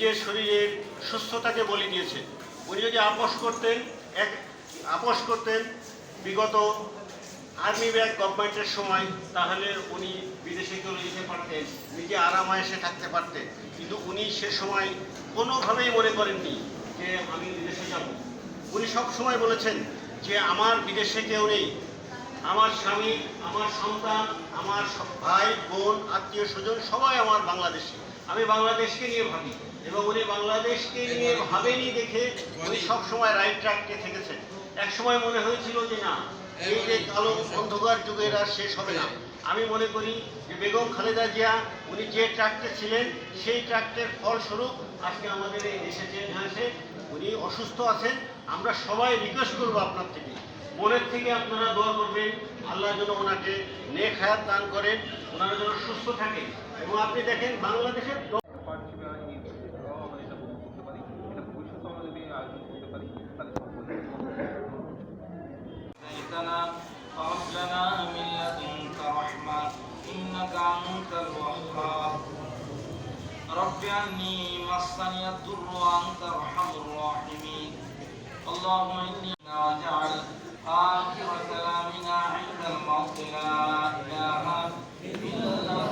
নিজের শরীরের সুস্থতাকে বলি দিয়েছেন উনি যদি আপোষ করতেন, এক আপোষ করতেন বিগত আর্মি ব্যাগ গভর্নমেন্টের সময়, তাহলে উনি বিদেশে চলে যেতে পারতেন, নিজে আরামায়েসে থাকতে পারতেন। কিন্তু উনি সে সময় কোনোভাবেই মনে করেননি যে আমি বিদেশে যাব। উনি সব সময় বলেছেন যে, আমার বিদেশে কেউ নেই আমার স্বামী, আমার সন্তান, আমার ভাই, বোন, আত্মীয় স্বজন সবাই আমার বাংলাদেশি। আমি বাংলাদেশকে নিয়ে ভাবি এবং উনি বাংলাদেশকে নিয়ে ভাবেনি দেখে উনি সবসময় রাইট ট্র্যাককে থেকেছেন। এক সময় মনে হয়েছিল যে না, এই যে কালো অন্ধকার যুগের আর শেষ হবে না। আমি মনে করি যে বেগম খালেদা জিয়া, উনি যে ট্রাকটে ছিলেন, সেই ট্রাকটের ফলস্বরূপ আজকে আমাদের এই দেশে চেঞ্জ হয়েছে। উনি অসুস্থ আছেন, আমরা সবাই রিকোয়েস্ট করব আপনার থেকে। থেকে আপনারা দোয়া করবেন আল্লাহ যেন ওনাকে নেক হায়াত দান করেন ওনারা যেন সুস্থ থাকে এবং আপনি দেখেন বাংলাদেশের দ- পার্ট হিসেবে আমি এটাও আমরা এটা উপভোগ করতে পারি এটা ভবিষ্যতে আমরা যদি আয়োজন করতে পারি তাহলে সকলে هديتنا فهب لنا من لدنك رحمة إنك أنت الوهاب رب أني مسني الضر وأنت أرحم الراحمين اللهم إني وجعلت آخر كلامنا عند الموت لا إله إلا